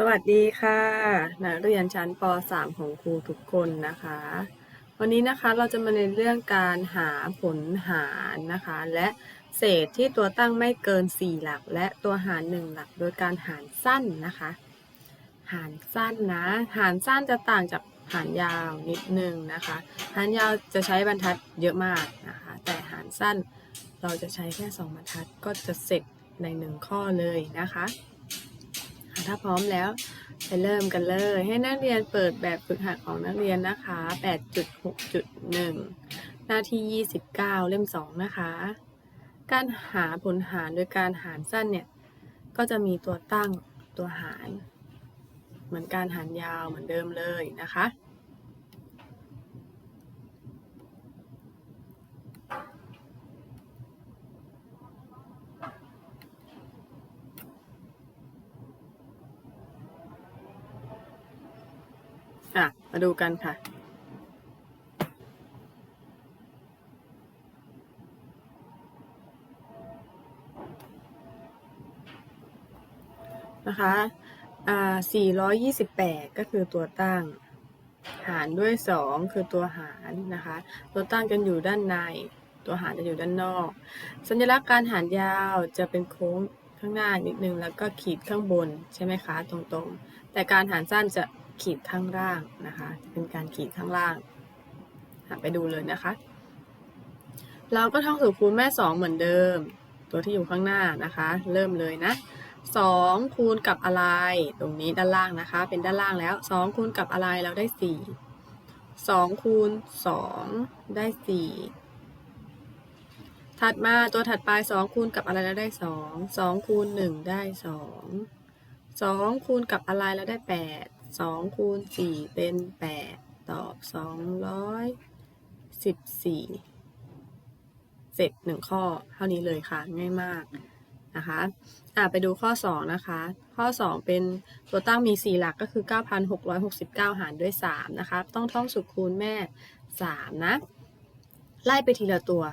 สวัสดีค่ะนักเรียนชั้นป .3 ของครูทุกคนนะคะ วันนี้นะคะเราจะมาเรียนเรื่องการหาผลหารนะคะ และเศษที่ตัวตั้งไม่เกิน 4 หลัก และตัวหาร 1 หลัก โดยการหารสั้นนะคะ หารสั้นนะ หารสั้นจะต่างจากหารยาวนิดนึงนะคะ หารยาวจะใช้บรรทัดเยอะมากนะคะ แต่หารสั้นเราจะใช้แค่ 2 บรรทัดก็จะเสร็จใน 1 ข้อเลยนะคะ ถ้าพร้อมแล้วไปเริ่มกันเลย ให้นักเรียนเปิดแบบฝึกหัดของนักเรียนนะคะ 8.6.1 หน้าที่ 29 เล่ม 2 นะคะ การหาผลหารโดยการหารสั้นเนี่ย ก็จะมีตัวตั้งตัวหาร เหมือนการหารยาวเหมือนเดิมเลยนะคะ มาดูกันค่ะ นะคะอ่า428 ก็คือตัวตั้ง หารด้วย 2 คือตัวหารนะคะ ตัวตั้งจะอยู่ด้านใน ตัวหารจะอยู่ด้านนอก สัญลักษณ์การหารยาวจะเป็นโค้งข้างหน้านิดนึงแล้วก็ขีดข้างบนใช่ไหมคะ ตรงๆ แต่การหารสั้นจะ ขีดข้างล่างนะคะเป็นการขีดข้างล่างไปดูเลยนะคะ เราก็ท่องสูตรคูณแม่2เหมือนเดิม ตัวที่อยู่ข้างหน้านะคะ เริ่มเลยนะ2คูณกับอะไร ตรงนี้ด้านล่างนะคะ เป็นด้านล่างแล้ว2คูณกับอะไรเราได้4 2คูณ2ได้4ถัดมาตัวถัดไป2คูณกับอะไรแล้วได้2 2คูณ1ได้2 2คูณกับอะไรแล้วได้แปด 8 2คูณ4เป็น8ตอบ214เสร็จ1ข้อเท่านี้เลยค่ะ ง่ายมากนะคะอะไปดูข้อ 2 นะคะ ข้อ 2 เป็นตัวตั้งมี 4 หลักก็คือ 9,669 หารด้วย 3 นะคะ ต้องท่องสูตรคูณแม่ 3 นะ ไล่ไปทีละตัว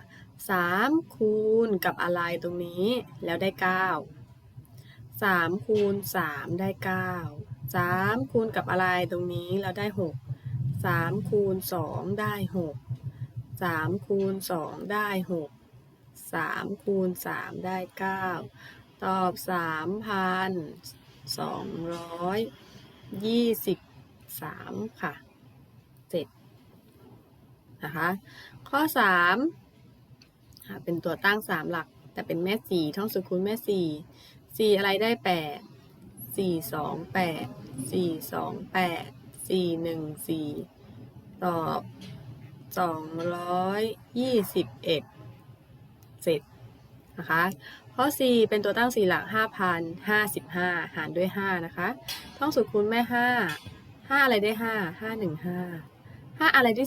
3 คูณกับอะไรตรงนี้แล้วได้ 9 3 คูณ 3 ได้ 9 3คูณกับอะไรตรงนี้แล้วได้6 3คูณ2ได้6 3คูณ2ได้6 3คูณ3ได้9ตอบ3,223ค่ะเสร็จนะคะข้อ3ค่ะเป็นตัวตั้ง3หลัก แต่เป็นแม่4ท่องสุดคูณแม่4 4อะไรได้ 8 4 2 8 4 2 8 4 1 4ตอบ221เสร็จนะคะข้อ4เป็นตัวตั้ง4หลัก 5,055 หารด้วย 5 นะคะ ท่องสูตรคูณแม่ 5 5 อะไรได้ 5 5 1 5 5 อะไรได้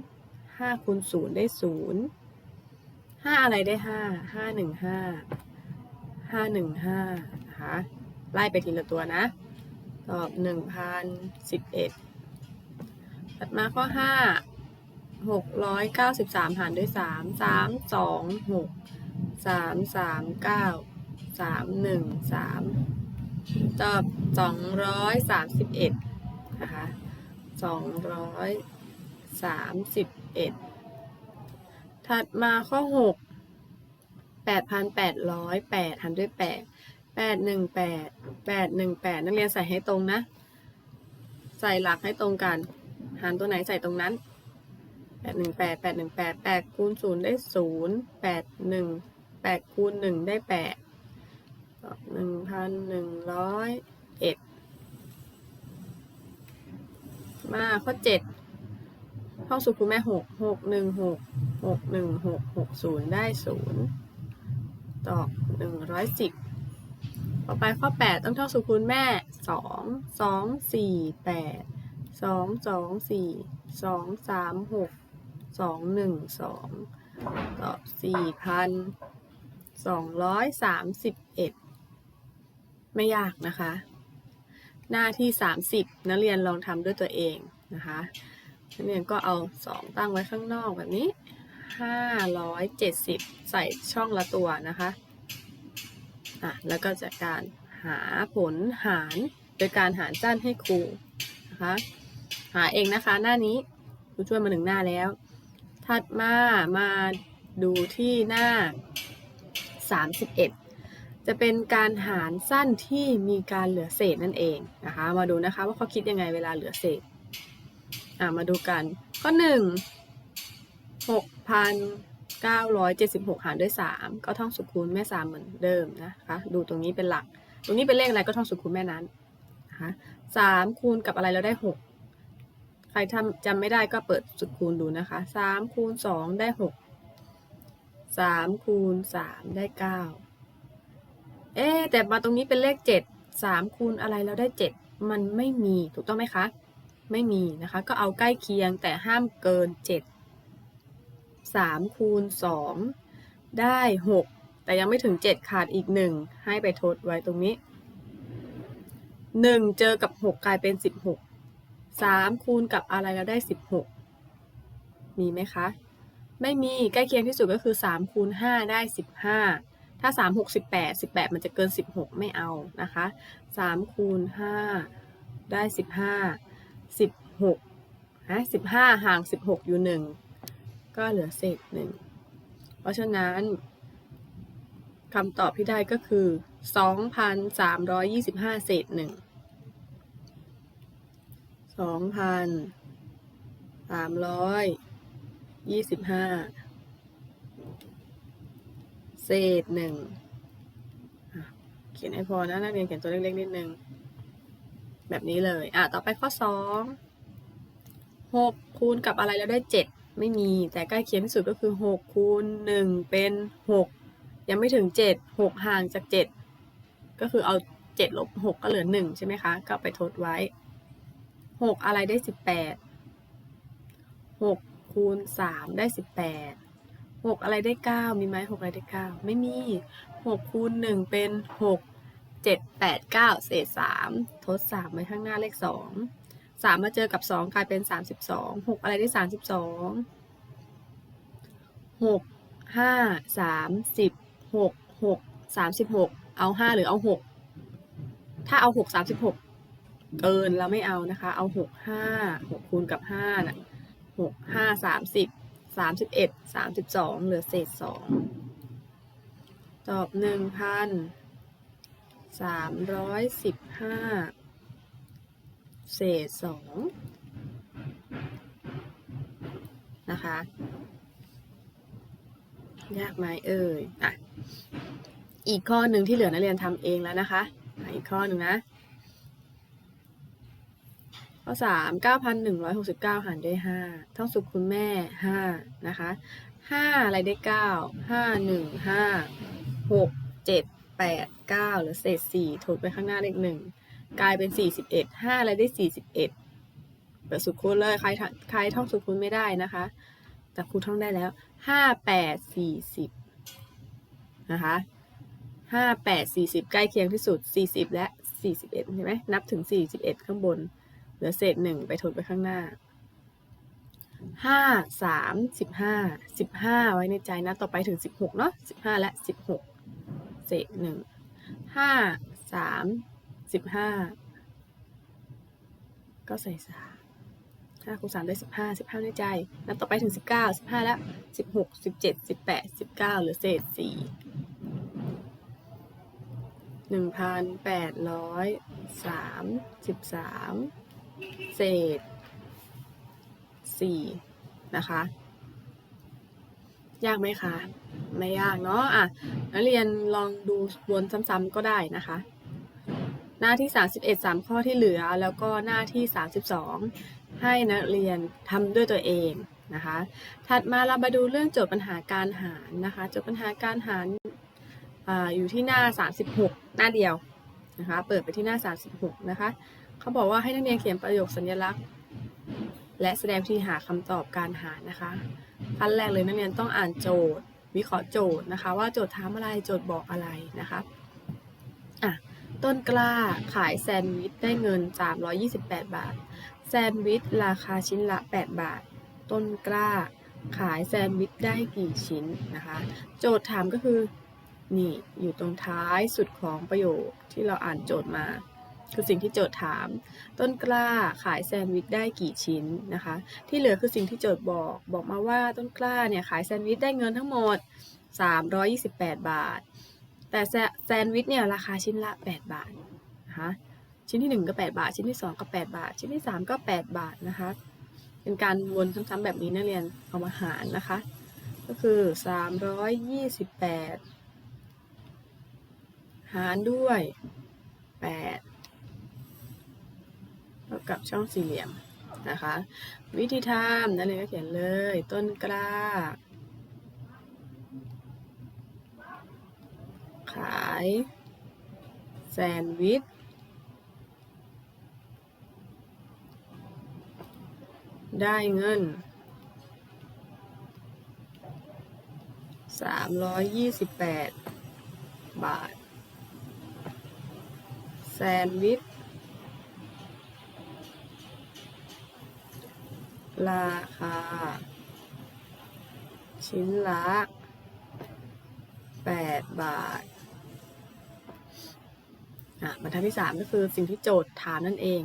0 5คูณ0ได้ 0 5 อะไรได้ 5 5 1 5 5 1 5 นะคะ ไล่ไปทีละตัวนะตอบ1,011ถัดมาข้อ5หกร้อยเก้าสิบสามหารด้วยสามสามสองหกสามสามเก้าสามหนึ่งสามตอบสองร้อยสามสิบเอ็ดนะคะสองร้อยสามสิบเอ็ดถัดมาข้อหกแปดพันแปดร้อยแปดหารด้วยแปด แปดหนึ่งแปดแปดหนึ่งแปดนักเรียนใส่ให้ตรงนะ ใส่หลักให้ตรงกัน หารตัวไหนใส่ตรงนั้นแปดหนึ่งแปดแปดหนึ่งแปดแปดคูณศูนย์ได้ศูนย์แปดหนึ่งแปดคูณหนึ่งได้แปดหนึ่งพันหนึ่งร้อยเอ็ดมาข้อเจ็ดห้องสุดคุณแม่หกหกหนึ่งหกหกหนึ่งหกหกศูนย์ได้ศูนย์ตอบหนึ่งร้อยสิบ ต่อไปข้อแปดต้องเท่องสุดคูณแม่สองสองสี่แปดสองสองสี่สองสามหกสองหนึ่งสองตอบสี่พันสองร้อยสามสิบเอ็ดไม่ยากนะคะ หน้าที่สามสิบนักเรียนลองทำด้วยตัวเองนะคะนักเรียนก็เอาสองตั้งไว้ข้างนอกแบบนี้ห้าร้อยเจ็ดสิบใส่ช่องละตัวนะคะ อะแล้วก็จัดการหาผลหารโดยการหารสั้นให้ครูนะคะหาเองนะคะหน้านี้ครูช่วยมาหนึ่งหน้าแล้ว ถัดมามาดูที่หน้า 31 จะเป็นการหารสั้นที่มีการเหลือเศษนั่นเองนะคะมาดูนะคะว่าเขาคิดยังไงเวลาเหลือเศษอ่ามาดูกันข้อหนึ่ งหกพันเก้าร้อยเจ็ดสิบหกหารด้วยสามก็ท่องสุคูณแม่สามเหมือนเดิมนะคะดูตรงนี้เป็นหลัก ตรงนี้เป็นเลขอะไรก็ท่องสุคูณแม่นั้นนะคะสามคูณกับอะไรเราได้หกใครทำจำไม่ได้ก็เปิดสุดคูณดูนะคะสามคูณสองได้หกสามคูณสามได้เก้าเอ๊แต่มาตรงนี้เป็นเลขเจ็ดสามคูณอะไรเราได้เจ็ดมันไม่มีถูกต้องไหมคะ ไม่มีนะคะ ก็เอาใกล้เคียงแต่ห้ามเกิน 7 3คูณ2ได้6แต่ยังไม่ถึง7ขาดอีก1ให้ไปทดไว้ตรงนี้1เจอกับ6กลายเป็น16 3คูณกับอะไรแล้วได้16มีไหมคะ ไม่มีใกล้เคียงที่สุดก็คือ3คูณ5ได้15ถ้า3 6 18 18มันจะเกิน16ไม่เอานะคะ3คูณ5ได้15สิบหกนะสิบห้าห่างสิบหกอยู่หนึ่ง ก็เหลือเศษหนึ่ง เพราะฉะนั้นคำตอบที่ได้ก็คือสองพันสามร้อยยี่สิบห้าเศษหนึ่งสองพันสามร้อยยี่สิบห้าเศษหนึ่งเขียนให้พอนะนักเรียนเขียนตัวเล็กๆนิดนึง แบบนี้เลย อะ ต่อไปข้อสองหกคูณกับอะไรแล้วได้เจ็ด ไม่มีแต่ใกล้เคียงที่สุดก็คือหกคูณหนึ่งเป็นหกยังไม่ถึงเจ็ดหกห่างจากเจ็ดก็คือเอาเจ็ดลบหกก็เหลือหนึ่งใช่ไหมคะ ก็ไปทดไว้หกอะไรได้สิบแปดหกคูณสามได้สิบแปดหกอะไรได้เก้ามีไหมหกอะไรได้เก้าไม่มีหกคูณหนึ่งเป็นหกเจ็ดแปดเก้าเศษสามทดสามไว้ข้างหน้าเลขสอง สามมาเจอกับสองกลายเป็นสามสิบสองหกอะไรได้สามสิบสองหกห้าสามสิบหกหกสามสิบหกเอาห้าหรือเอาหกถ้าเอาหกสามสิบหกเกินเราไม่เอานะคะ เอาหกห้าหกคูณกับห้าน่ะหกห้าสามสิบสามสิบเอ็ดสามสิบสองเหลือเศษสองตอบหนึ่งพันสามร้อยสิบห้า เศษสองนะคะ ยากไหมเอ่ยอะอีกข้อหนึ่งที่เหลือนักเรียนทำเองแล้วนะคะอีกข้อหนึ่งนะ ข้อสามเก้าพันหนึ่งร้อยหกสิบเก้าหารด้วยห้าท่องสุขคุณแม่ห้านะคะห้าอะไรได้เก้าห้าหนึ่งห้าหกเจ็ดแปดเก้าหรือเศษสี่ทดไปข้างหน้าเลขหนึ่ง กลายเป็นสี่สิบเอ็ดห้าอะไรได้สี่สิบเอ็ดเปิดสุดคูณเลยใครท่องใครท่องสุดคูณไม่ได้นะคะ แต่ครูท่องได้แล้วห้าแปดสี่สิบนะคะห้าแปดสี่สิบใกล้เคียงที่สุดสี่สิบและสี่สิบเอ็ดเห็นไหมนับถึงสี่สิบเอ็ดข้างบน เหลือเศษหนึ่งไปทดไปข้างหน้าห้าสามสิบห้าสิบห้าไว้ในใจนะ ต่อไปถึงสิบหกเนาะสิบห้าและสิบหกเศษหนึ่งห้าสาม สิบห้าก็ใส่สามห้าคูณสามได้สิบห้าสิบห้าในใจนับต่อไปถึงสิบเก้าสิบห้าแล้วสิบหกสิบเจ็ดสิบแปดสิบเก้าหลือเศษสี่หนึ่งพันแปดร้อยสามสิบสามเศษสี่นะคะ ยากไหมคะ ไม่ยากเนาะอะนักเรียนลองดูวนซ้ำๆก็ได้นะคะ หน้าที่ 31 3 ข้อที่เหลือ แล้วก็หน้าที่ 32 ให้นักเรียนทำด้วยตัวเองนะคะ ถัดมาเรามาดูเรื่องโจทย์ปัญหาการหารนะคะโจทย์ปัญหาการหารออยู่ที่หน้า 36 หน้าเดียวนะคะเปิดไปที่หน้า 36 นะคะเขาบอกว่าให้นักเรียนเขียนประโยคสัญลักษณ์ และแสดงวิธีหาคำตอบการหารนะคะขั้นแรกเลยนักเรียนต้องอ่านโจทย์วิเคราะห์โจทย์นะคะ ว่าโจทย์ถามอะไรโจทย์บอกอะไรนะคะ ต้นกล้าขายแซนด์วิชได้เงิน 328 บาท แซนด์วิชราคาชิ้นละ 8 บาท ต้นกล้า ขายแซนด์วิชได้กี่ชิ้นนะคะ โจทย์ถามก็คือ นี่อยู่ตรงท้ายสุดของประโยคที่เราอ่านโจทย์มา คือสิ่งที่โจทย์ถาม ต้นกล้าขายแซนด์วิชได้กี่ชิ้นนะคะ ที่เหลือคือสิ่งที่โจทย์บอก บอกมาว่าต้นกล้าเนี่ยขายแซนด์วิชได้เงินทั้งหมด 328 บาท แต่แซนด์วิชเนี่ยราคาชิ้นละ 8 บาทนะคะชิ้นที่ 1 ก็ 8 บาท ชิ้นที่ 2 ก็ 8 บาท ชิ้นที่ 3 ก็ 8 บาทนะคะเป็นการวนซ้ำๆแบบนี้นักเรียนเอามาหารนะคะ ก็คือ 328 หารด้วย 8 เท่ากับช่องสี่เหลี่ยมนะคะ วิธีทำนักเรียนก็เขียนเลยต้นกล้าาย แซนด์วิช ได้เงิน 328 บาท แซนด์วิช ราคา ชิ้นละ8บาท อะบรรทัดที่3ก็คือสิ่งที่โจทย์ถามนั่นเอง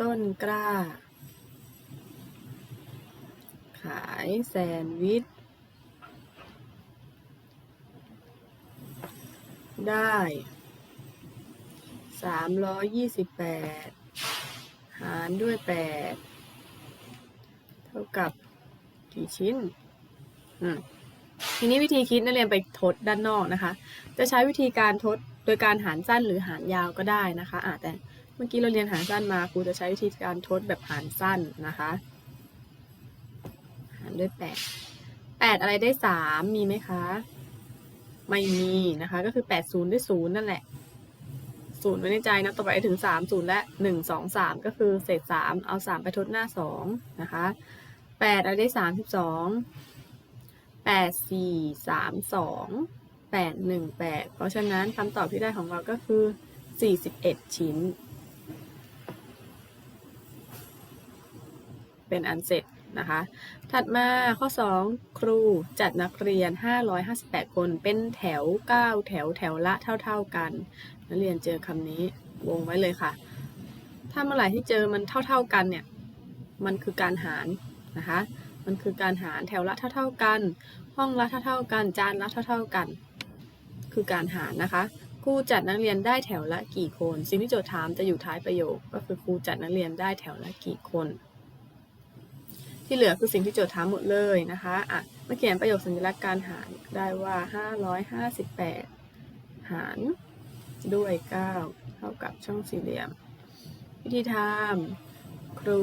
ต้นกล้า ขายแซนด์วิช ได้328หารด้วย8เท่ากับกี่ชิ้น อืมทีนี้วิธีคิดนักเรียนไปทดด้านนอกนะคะ จะใช้วิธีการทด โดยการหารสั้นหรือหารยาวก็ได้นะคะอะแต่เมื่อกี้เราเรียนหารสั้นมาครูจะใช้วิธีการทดแบบหารสั้นนะคะ หารด้วย 8 8 อะไรได้ 3 มีไหมคะ ไม่มีนะคะ ก็คือ 8 0 ด้วย 0 นั่นแหละ0ไว้ในใจนะต่อไปถึง 3 0 และ 1 2 3 ก็คือเศษ 3 เอา 3 ไปทดหน้า 2 นะคะ 8 อะไรได้ 32 8 4 3 2 8 1 8 เพราะฉะนั้นคำตอบที่ได้ของเราก็คือ 41 ชิ้น เป็นอันเสร็จนะคะ ถัดมาข้อ 2 ครูจัดนักเรียน 558 คนเป็นแถว 9 แถวแถวละเท่า ๆกัน นักเรียนเจอคำนี้วงไว้เลยค่ะ ถ้าเมื่อไหร่ที่เจอมันเท่า ๆกันเนี่ย มันคือการหารนะคะ มันคือการหารแถวละเท่า ๆกัน ห้องละเท่า ๆกัน จานละเท่า ๆกัน คือการหารนะคะครูจัดนักเรียนได้แถวละกี่คน สิ่งที่โจทย์ถามจะอยู่ท้ายประโยค ก็คือครูจัดนักเรียนได้แถวละกี่คน ที่เหลือคือสิ่งที่โจทย์ถามหมดเลยนะคะอะมาเขียนประโยคสัญลักษณ์การหารได้ว่า 558 หารด้วย 9 เท่ากับช่องสี่เหลี่ยม วิธีทำครู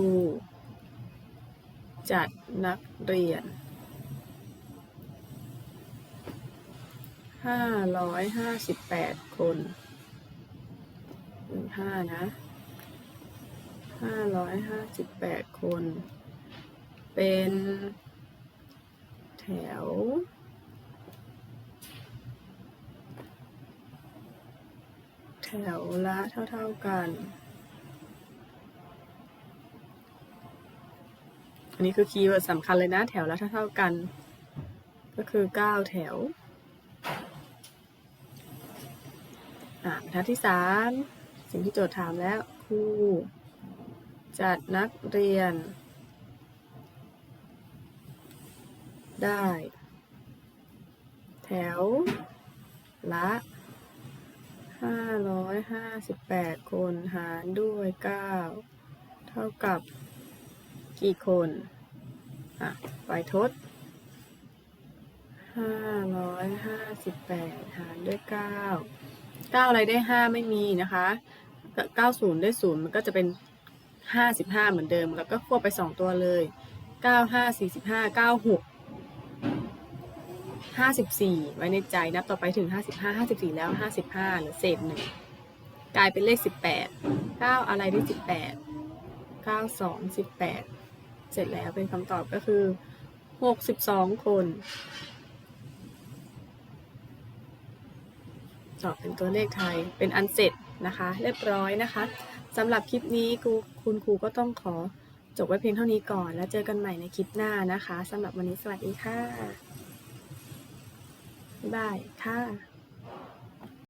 จัดนักเรียน 558คนหนึ่งห้านะ558คน เป็นแถว แถวละเท่า ๆกัน อันนี้คือคีย์เวิร์ดสำคัญเลยนะ แถวละเท่า ๆกัน ก็คือ9แถว อ่าบ รทัดที่3สิ่งที่โจทย์ถามแล้วครูจัดนักเรียน ได้ แถว ละ558คนหารด้วย9เท่ากับกี่คน อะไปทด558หารด้วย เก้าอะไรได้ห้าไม่มีนะคะเก้าศูนย์ได้ศูนย์มันก็จะเป็นห้าสิบห้าเหมือนเดิม แล้วก็ควบไปสองตัวเลยเก้าห้าสี่สิบห้าเก้าหกห้าสิบสี่ไว้ในใจนับต่อไปถึงห้าสิบห้าห้าสิบสี่แล้วห้าสิบห้าหรือเศษหนึ่งกลายเป็นเลขสิบแปดเก้าอะไรได้สิบแปดเก้าสองสิบแปดเสร็จแล้วเป็นคำตอบก็คือหกสิบสองคน ตอบเป็นตัวเลขไทยเป็นอันเสร็จนะคะ เรียบร้อยนะคะสำหรับคลิปนี้ครูคุณครูก็ต้องขอจบไว้เพียงเท่านี้ก่อน แล้วเจอกันใหม่ในคลิปหน้านะคะสำหรับวันนี้สวัสดีค่ะ บ๊ายบายค่ะ